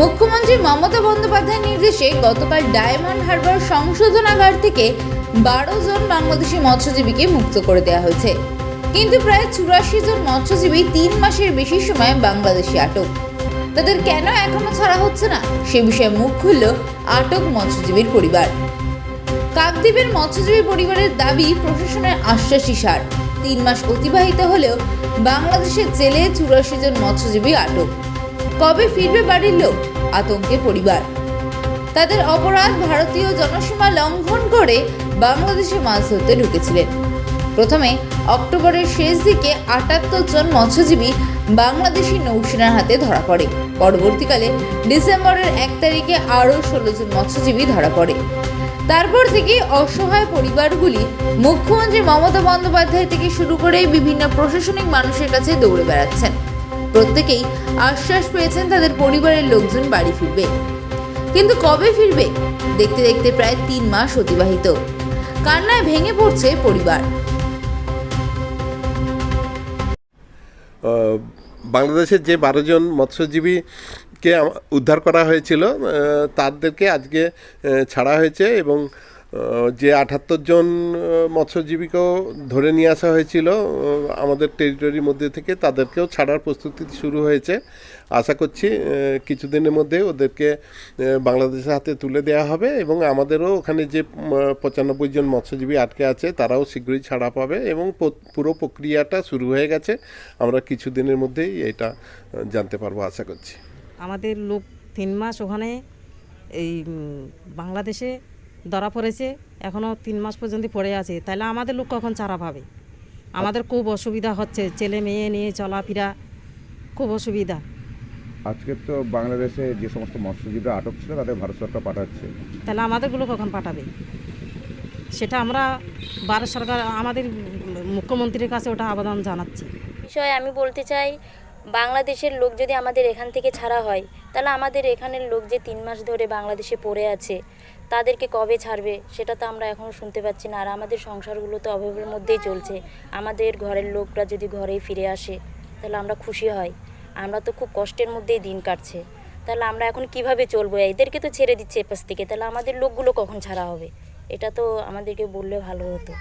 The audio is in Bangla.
মুখ্যমন্ত্রী মমতা বন্দ্যোপাধ্যায়ের নির্দেশে গতকাল ডায়মন্ড হারবার সংশোধনাগার থেকে বারো জন বাংলাদেশি মৎস্যজীবীকে মুক্ত করে দেওয়া হয়েছে। কিন্তু প্রায় চুরাশি জন মৎস্যজীবী তিন মাসের বেশি সময় বাংলাদেশি আটক। তাদের কেন এখনও ছাড়া হচ্ছে না? সে বিষয়ে মুখ খুলল আটক মৎস্যজীবীর পরিবার। কাকদ্বীপের মৎস্যজীবী পরিবারের দাবি, প্রশাসনের আশ্বাসী সার। তিন মাস অতিবাহিত হলেও বাংলাদেশের জেলে চুরাশি জন মৎস্যজীবী আটক। কবে ফিরবে বাড়ির লোক? আতঙ্কে পরিবার। তাদের অপরাধ ভারতীয় জনসীমা লঙ্ঘন করে বাংলাদেশে মাছ ধরতে ঢুকেছিলেন। প্রথমে অক্টোবরের শেষ দিকে আটাত্তর জন মৎস্যজীবী বাংলাদেশি নৌসেনার হাতে ধরা পড়ে। পরবর্তীকালে ডিসেম্বরের এক তারিখে আরও ষোলো জন মৎস্যজীবী ধরা পড়ে। তারপর থেকে অসহায় পরিবারগুলি মুখ্যমন্ত্রী মমতা বন্দ্যোপাধ্যায় থেকে শুরু করে বিভিন্ন প্রশাসনিক মানুষের কাছে দৌড়ে বেড়াচ্ছেন। প্রত্যেকেই আশ্বাস পেয়েছেন তাদের পরিবারের লোকজন বাড়ি ফিরবে। কিন্তু কবে ফিরবে? দেখতে দেখতে প্রায় তিন মাস অতিবাহিত। কান্নায় ভেঙে পড়ছে পরিবার। বাংলাদেশের যে বারো জন মৎস্যজীবীকে উদ্ধার করা হয়েছিল তাদেরকে আজকে ছাড়া হয়েছে এবং যে আটাত্তর জন মৎস্যজীবীকেও ধরে নিয়ে আসা হয়েছিল আমাদের টেরিটরির মধ্যে থেকে তাদেরকেও ছাড়ার প্রস্তুতি শুরু হয়েছে। আশা করছি কিছুদিনের মধ্যে ওদেরকে বাংলাদেশের হাতে তুলে দেওয়া হবে এবং আমাদেরও ওখানে যে পঁচানব্বই জন মৎস্যজীবী আটকে আছে, তারাও শীঘ্রই ছাড়া পাবে এবং পুরো প্রক্রিয়াটা শুরু হয়ে গেছে। আমরা কিছুদিনের মধ্যেই এটা জানতে পারব, আশা করছি। আমাদের লোক তিন মাস ওখানে এই বাংলাদেশে ধরা পড়েছে এখনও তিন মাস পর্যন্ত পড়ে আছে। তাহলে আমাদের লোক কখন চারা পাবে? আমাদের খুব অসুবিধা হচ্ছে ছেলে মেয়ে নিয়ে চলাফেরা খুব অসুবিধা। আজকে তো বাংলাদেশে যে সমস্ত মৎস্যজীবীরা আটক ছিল তাদের ভারত সরকার পাঠাচ্ছে। তাহলে আমাদেরগুলো কখন পাঠাবে? সেটা আমরা ভারত সরকার আমাদের মুখ্যমন্ত্রীর কাছে ওটা আবেদন জানাচ্ছি। বিষয়ে আমি বলতে চাই বাংলাদেশের লোক যদি আমাদের এখান থেকে ছাড়া হয়, তাহলে আমাদের এখানের লোক যে তিন মাস ধরে বাংলাদেশে পড়ে আছে, তাদেরকে কবে ছাড়বে? সেটা তো আমরা এখনও শুনতে পাচ্ছি না। আর আমাদের সংসারগুলো তো অভাবের মধ্যেই চলছে। আমাদের ঘরের লোকরা যদি ঘরেই ফিরে আসে, তাহলে আমরা খুশি হই আমরা তো খুব কষ্টের মধ্যেই দিন কাটছে। তাহলে আমরা এখন কীভাবে চলবো? এদেরকে তো ছেড়ে দিচ্ছে এপাশ থেকে। তাহলে আমাদের লোকগুলো কখন ছাড়া হবে? এটা তো আমাদেরকে বললে ভালো হতো।